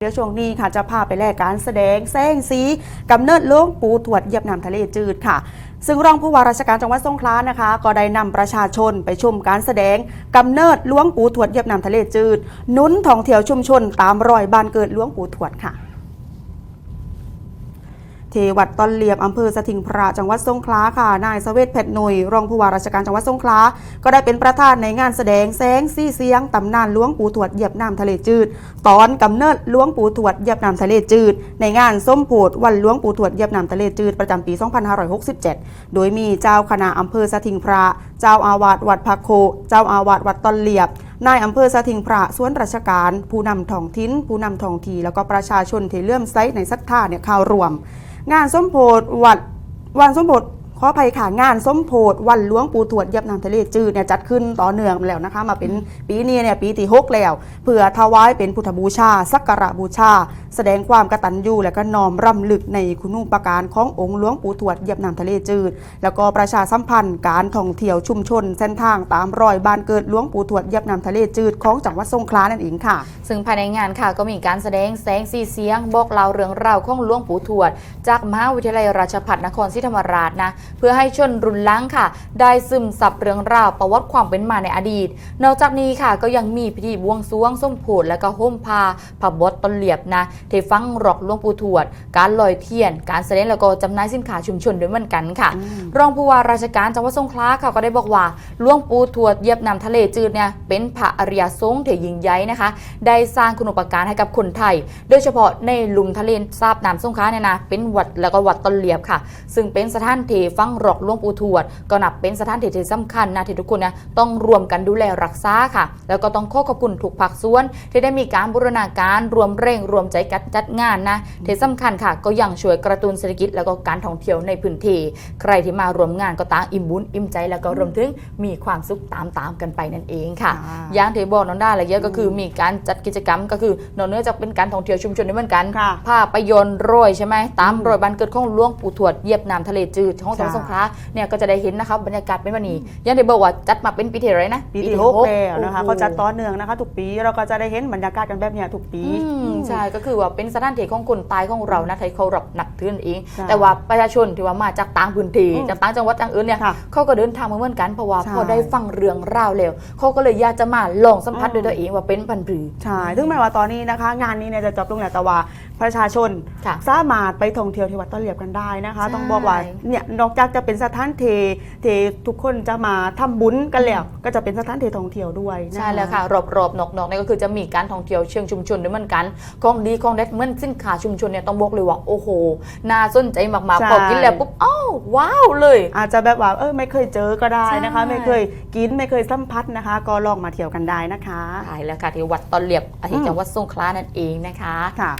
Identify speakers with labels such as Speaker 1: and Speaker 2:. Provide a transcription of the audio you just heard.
Speaker 1: เดี๋ยวช่วงนี้ค่ะจะพาไปแลกการแสดงแสงสีกำเนิดลวงปูถวดเยียบน้ำทะเลจืดค่ะ ซึ่งรองผู้ว่าราชการจังหวัดสงขลานะคะ ก็ได้นำประชาชนไปชมการแสดงกำเนิดหลวงปูถวดเยียบน้ำทะเลจืด นุนท่องเที่ยวชุมชนตามรอยบ้านเกิดหลวงปูถวดค่ะ ที่วัดตอนเหลียบอำเภอสถิงพระจังหวัดสงขลาค่ะ นายสเวทเพชรหนุยรองผู้ว่าราชการจังหวัดสงขลา ก็ได้เป็นประธานในงานแสดงแสงสีเสียงตำนานหล้วงปู่ถวดเหยียบน้ำทะเลจืด ตอนกำเนิดหล้วงปู่ถวดเหยียบน้ำทะเลจืด ในงานส้มโพธวันหล้วงปู่ถวดเหยียบน้ำทะเลจืดประจำปี 2567 โดยมีเจ้าคณะอำเภอสถิงพระ เจ้าอาวาสวัดพักโค เจ้าอาวาสวัดตอนเหลียบนายอำเภอสถิงพระส่วนราชการ ผู้นำท้องถิ่นผู้นำท้องทีแล้วก็ประชาชนที่เลื่อมใสในศรัทธาเนี่ยเข้ารวม งานส้มโพธวัดวันส้มโพธ ขออภัยค่ะงานส้มโพธวันหล้วงปูถวดเยับน้ำทะเลจืดเนี่ยจัดขึ้นต่อเนื่องแล้วนะคะ มาเป็นปีนี้เนี่ยปีที่หกแล้วเพื่อถวายเป็นพุทธบูชา สักการะบูชา แสดงความกตัญญูและก็น้อมรำลึกในคุณูปการขององค์หลวงปู่ถวดเยียบน้ำทะเลจืด แล้วก็ประชาสัมพันธ์การท่องเที่ยวชุมชน เส้นทางตามรอยบ้านเกิดหลวงปู่ถวดเยียบน้ำทะเลจืดของจังหวัดสงขลานั่นเองค่ะ
Speaker 2: ซึ่งภายในงานค่ะก็มีการแสดงแสงสีเสียงบอกเล่าเรื่องราวของหลวงปู่ทวด จากมหาวิทยาลัยราชภัฏนครศรีธรรมราชนะเพื่อให้ชนรุ่นหล้างค่ะ ได้ซึมซับเรื่องราวประวัติความเป็นมาในอดีต นอกจากนี้ค่ะก็ยังมีพิธีบวงสรวงส้มโพธและก็ห่มผ้าผ้าบดต้นเหลียบนะเทฟังรอกหลวงปู่ทวด การลอยเทียน การแสดงแล้วก็จำหน่ายสินค้าชุมชนด้วยเหมือนกันค่ะ รองผู้ว่าราชการจังหวัดสงขลาค่ะก็ได้บอกว่าหลวงปู่ทวดเหยียบน้ำทะเลจืดเนี่ยเป็นพระอริยสงฆ์ที่ยิ่งใหญ่นะคะ ได้สร้างคุณูปการให้กับคนไทย โดยเฉพาะในลุมทะเลสาบน้ำสงขลาเนี่ยนะเป็นวัดแล้วก็วัดต้นเหลียบค่ะ ซึ่งเป็นสถานที่ฟังรอกหลวงปู่ทวด ก็นับเป็นสถานที่ที่สำคัญนะที่ทุกคนเนี่ยต้องรวมกันดูแลรักษาค่ะ แล้วก็ต้องขอขอบคุณทุกภาคส่วน ที่ได้มีการบูรณาการรวมเร่ง รวมใจกันจัดงานนะที่สำคัญค่ะ ก็ยังช่วยกระตุ้นเศรษฐกิจแล้วก็การท่องเที่ยวในพื้นที่ใครที่มารวมงานก็ต่างอิ่มบุญอิ่มใจแล้วก็รวมถึงมีความสุขตามๆกันไปนั่นเองค่ะ
Speaker 1: อ่า
Speaker 2: อย่างที่บอกน้องด้าอะไรเยอะก็คือมีการจัดกิจกรรมก็คือนอกเหนือจากเป็นการท่องเที่ยวชุมชนด้วยเหมือนกัน
Speaker 1: ค่ะ
Speaker 2: ภาพยนตร์โรยใช่ไหมตามรอยบันเกิดของหลวงปู่ทวดเหยียบน้ำทะเลจืดของจังหวัด
Speaker 1: ใช่
Speaker 2: สงขลาเนี่ยก็จะได้เห็นนะคะบรรยากาศเป็นวันนี้อย่างที่บอกว่าจัดมาเป็นปีที่อะไรนะ
Speaker 1: ปีที่หกแล้วนะคะ
Speaker 2: โอ้โห
Speaker 1: เขาจัดต่อเนื่องนะคะทุกปีเราก็จะได้เห็นบรรยากาศกันแบบเนี้ยทุกปี
Speaker 2: อืมใช่ก็คือว่าเป็นสถานที่ของคนตายของเรานะไทยเขารับนับถือนั่นเอง
Speaker 1: ใช่
Speaker 2: แต่ว่าประชาชนที่ว่ามาจากต่างพื้นที่
Speaker 1: อืม
Speaker 2: จากต่างจังหวัดต่างอื่นเนี่ย
Speaker 1: ค่ะ
Speaker 2: เขาก็เดินทางมาเหมือนกันเพราะว่า
Speaker 1: ใช่
Speaker 2: พอได้ฟังเรื่องราวแล้วเขาก็เลยอยากจะมาลองสัมผัส
Speaker 1: อืม
Speaker 2: ด้วยตัวเองว่าเป็นพันธุ์ผือ
Speaker 1: ใช่ถึงแม้ว่าตอนนี้นะคะ งานนี้เนี่ยจะจบลงแล้วแต่ว่าประชาชน
Speaker 2: ค่ะ
Speaker 1: สามารถไปท่องเที่ยวที่วัดต้นเหลียบกันได้นะคะ
Speaker 2: ใช่
Speaker 1: ต้องบอกว่าเนี่ยนอกจากจะเป็นสถานที่ที่ทุกคนจะมาทำบุญกันแล้ว ก็จะเป็นสถานที่ท่องเที่ยวด้วยน
Speaker 2: ใช่แล้วค่ะรอบๆนอกๆนี่ก็คือจะมีการท่องเที่ยวเชิงชุมชนด้วยเหมือนกันของดีของเด็ดเหมือนสินค้าชุมชนเนี่ยต้องบอกเลยว่าโอ้โหน่าสนใจมากๆพอกินแล้วปุ๊บอ้าวว้าวเลย
Speaker 1: อาจจะแบบว่าเออไม่เคยเจอก็ได้นะคะ
Speaker 2: ใช่
Speaker 1: ไม่เคยกินไม่เคยสัมผัสนะคะ ก็ลองมาเที่ยวกันได้นะคะ
Speaker 2: ใช่แล้วค่ะที่วัดตอนเหลียบอาทิต
Speaker 1: อื
Speaker 2: ย์
Speaker 1: ม
Speaker 2: จังหวัดสงขลานั่นเองนะคะ
Speaker 1: ค่ะ